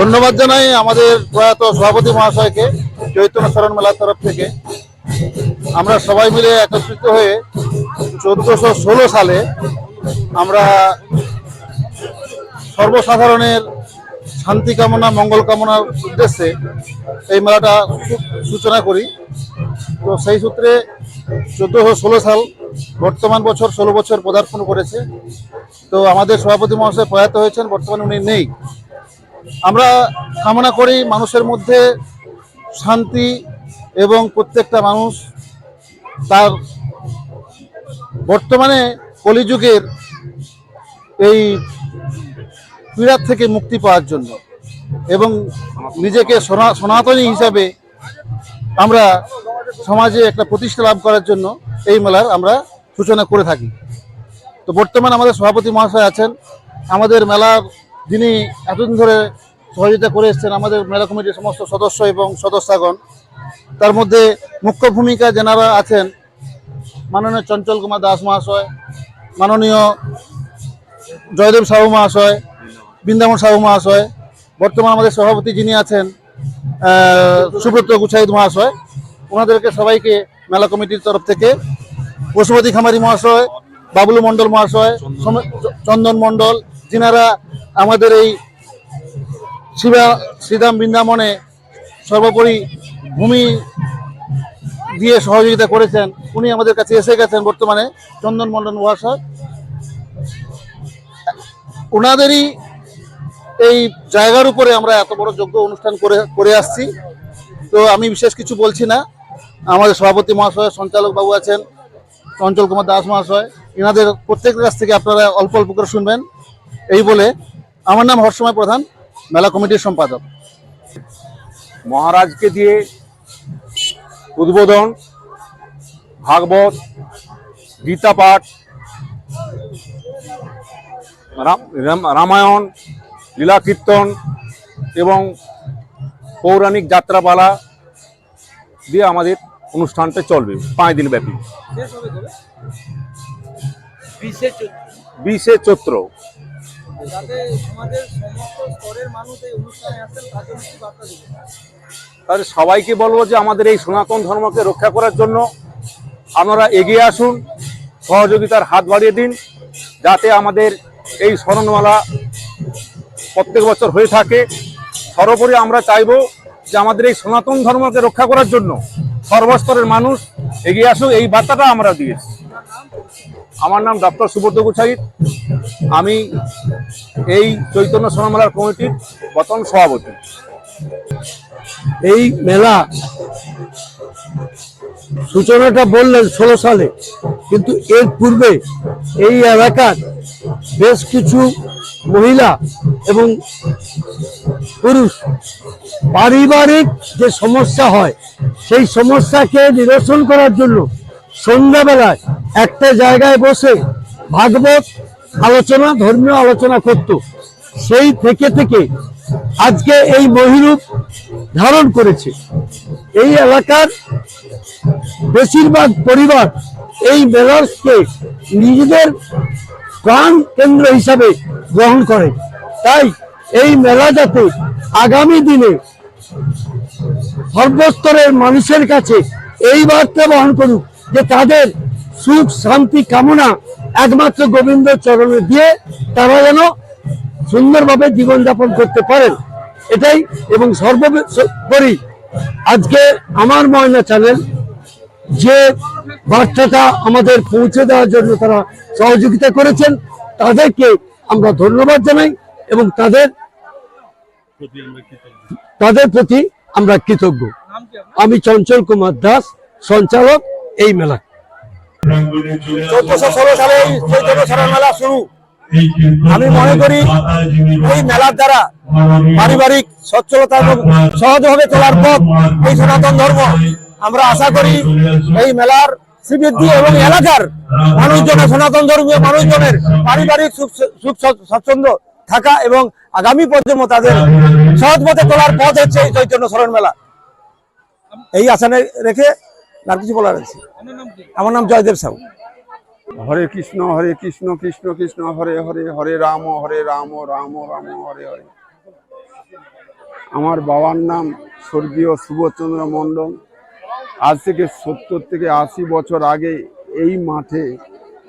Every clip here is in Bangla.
ধন্যবাদ জানাই আমাদের প্রয়াত সভাপতি মহাশয়কে, চৈতন্য শরণ মেলার তরফ থেকে। আমরা সবাই মিলে একত্রিত হয়ে চোদ্দশো ষোলো সালে আমরা সর্বসাধারণের শান্তি কামনা, মঙ্গল কামনার উদ্দেশ্যে এই মেলাটা সূচনা করি। তো সেই সূত্রে চোদ্দোশো ষোলো সাল বর্তমান বছর ষোলো বছর পদার্পণ করেছে। তো আমাদের সভাপতি মহাশয় প্রয়াত হয়েছেন, বর্তমানে উনি নেই। আমরা কামনা করি মানুষের মধ্যে শান্তি এবং প্রত্যেকটা মানুষ তার বর্তমানে কলিযুগের এই পীড়ার থেকে মুক্তি পাওয়ার জন্য এবং নিজেকে সনা- সনাতনী হিসাবে আমরা সমাজে একটা প্রতিষ্ঠা লাভ করার জন্য এই মেলার আমরা সূচনা করে থাকি। তো বর্তমানে আমাদের সভাপতি মহাশয় আছেন। আমাদের মেলার যিনি এতদিন ধরে সহযোগিতা করে এসেছেন আমাদের মেলা কমিটির সমস্ত সদস্য এবং সদস্যগণ, তার মধ্যে মুখ্য ভূমিকা যেনারা আছেন, মাননীয় চঞ্চল কুমার দাস মহাশয়, মাননীয় জয়দেব সাহু মহাশয়, বৃন্দাবন সাহু মহাশয়, বর্তমান আমাদের সভাপতি যিনি আছেন সুব্রত গুছাইদ মহাশয়, ওনাদেরকে সবাইকে মেলা কমিটির তরফ থেকে পশুপতি খামারি মহাশয়, বাবলু মণ্ডল মহাশয় চন্দন মণ্ডল, যিনারা আমাদের এই শিবা শ্রীধাম বৃন্দাবনে সর্বোপরি ভূমি দিয়ে সহযোগিতা করেছেন। উনি আমাদের কাছে এসে গেছেন বর্তমানে চন্দন মণ্ডল মহাশয়। ওনাদেরই এই জায়গার উপরে আমরা এত বড় যোগ্য অনুষ্ঠান করে করে আসছি। তো আমি বিশেষ কিছু বলছি না। আমাদের সভাপতি মহাশয়, সঞ্চালক বাবু আছেন, চঞ্চল কুমার দাস মহাশয়। এনাদের প্রত্যেকের কাছ থেকে আপনারা অল্প অল্প করে শুনবেন। এই বলে আমার নাম হর্ষময় প্রধান মেলা কমিটির সম্পাদক। মহারাজকে দিয়ে উদ্বোধন ভাগবত গীতা পাঠ রাম- রাম- রামায়ণ লীলা কীর্তন এবং পৌরাণিক যাত্রাপালা দিয়ে আমাদের অনুষ্ঠানটা চলবে পাঁচ দিন ব্যাপী। বিশে চৈত্র। তাহলে সবাইকে বলব যে আমাদের এই সনাতন ধর্মকে রক্ষা করার জন্য আপনারা এগিয়ে আসুন, সহযোগিতার হাত বাড়িয়ে দিন, যাতে আমাদের এই স্মরণমালা প্রত্যেক বছর হয়ে থাকে। সর্বোপরি আমরা চাইব যে আমাদের এই সনাতন ধর্মকে রক্ষা করার জন্য সর্বস্তরের মানুষ এগিয়ে আসুক, এই বার্তাটা আমরা দিয়েছি। আমার নাম ডক্টর সুব্রত গুছাইত আমি এই চৈতন্য স্মরণমালার কমিটির বর্তমান সভাপতি। এই মেলা সূচনাটা বললেন ষোলো সালে, কিন্তু এর পূর্বে এই এলাকার বেশ কিছু মহিলা এবং পুরুষ পারিবারিক যে সমস্যা হয়, সেই সমস্যাকে নিরসন করার জন্য সন্ধ্যাবেলায় একটা জায়গায় বসে ভাগবত আলোচনা, ধর্মীয় আলোচনা করত। সেই থেকে থেকে আজকে এই মহিরূপ ধারণ করেছে। এই এলাকার বেশিরভাগ পরিবার এই মেলাকে নিজেদের প্রাণ কেন্দ্র হিসাবে গ্রহণ করে। তাই এই মেলা যাতে আগামী দিনে সর্বস্তরের মানুষের কাছে এই বার্তা বহন করুক যে তাদের সুখ, শান্তি, কামনা একমাত্র গোবিন্দ চরণে দিয়ে তারা যেন সুন্দরভাবে জীবনযাপন করতে পারেন। এটাই এবং সর্বোপরি আজকে আমার ময়না চ্যানেল যে বার্তাটা আমাদের পৌঁছে দেওয়ার জন্য তারা সহযোগিতা করেছেন, তাদেরকে আমরা ধন্যবাদ জানাই এবং তাদের তাদের প্রতি আমরা কৃতজ্ঞ। আমি চঞ্চল কুমার দাস, সঞ্চালক এই মেলা চোদ্দশো ষোলো সালে এই চৈতন্য মেলা শুরু। আমি মনে করি এই মেলার দ্বারা পারিবারিক সচ্ছলতা সহজভাবে চলার পথ এই সনাতন ধর্ম। আমরা আশা করি এই মেলার শ্রীবৃদ্ধি এবং এলাকার মানুষজনের, সনাতন ধর্মীয় মানুষজনের পারিবারিক সুখ স্বচ্ছন্দ থাকা এবং আগামী প্রজন্ম তাদের সহজ পথে চলার পথ হচ্ছে এই চৈতন্য শরণ মেলা। এই আশানে রেখে আর কিছু বলার আছে। আমার নাম জয়দেব সাহু। হরে কৃষ্ণ হরে কৃষ্ণ কৃষ্ণ কৃষ্ণ হরে হরে হরে রাম হরে রাম রাম রাম হরে হরে। আমার বাবার নাম স্বর্গীয় সুবোধচন্দ্র মণ্ডল। আজ থেকে সত্তর থেকে আশি বছর আগে এই মাঠে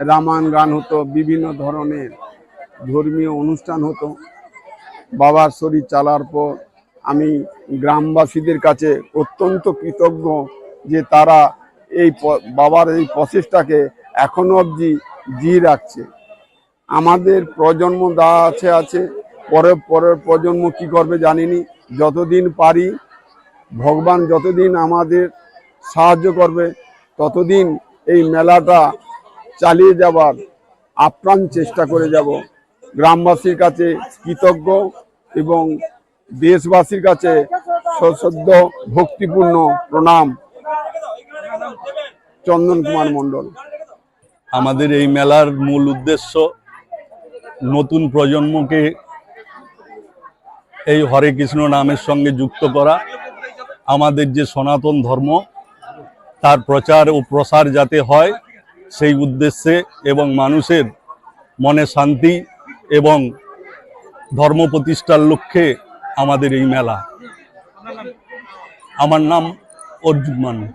রামায়ণ গান হতো বিভিন্ন ধরনের ধর্মীয় অনুষ্ঠান হতো। বাবার শরীর চালার পর আমি গ্রামবাসীদের কাছে অত্যন্ত কৃতজ্ঞ যে তারা এই বাবার এই প্রচেষ্টাকে এখনও অবধি জিয়ে রাখছে। আমাদের প্রজন্ম দা আছে আছে পরের পরের প্রজন্ম কি করবে জানিনি। যতদিন পারি, ভগবান যতদিন আমাদের সাহায্য করবে, ততদিন এই মেলাটা চালিয়ে যাবার আপ্রাণ চেষ্টা করে যাব। গ্রামবাসীর কাছে কৃতজ্ঞ এবং দেশবাসীর কাছে সশ্রদ্ধ, ভক্তিপূর্ণ প্রণাম। চন্দন কুমার মণ্ডল। আমাদের এই মেলার মূল উদ্দেশ্য নতুন প্রজন্মকে এই হরে কৃষ্ণ নামের সঙ্গে যুক্ত করা। আমাদের যে সনাতন ধর্ম, তার প্রচার ও প্রসার যাতে হয়, সেই উদ্দেশ্যে এবং মানুষের মনে শান্তি এবং ধর্ম প্রতিষ্ঠার লক্ষ্যে আমাদের এই মেলা। আমার নাম অর্জুন মানু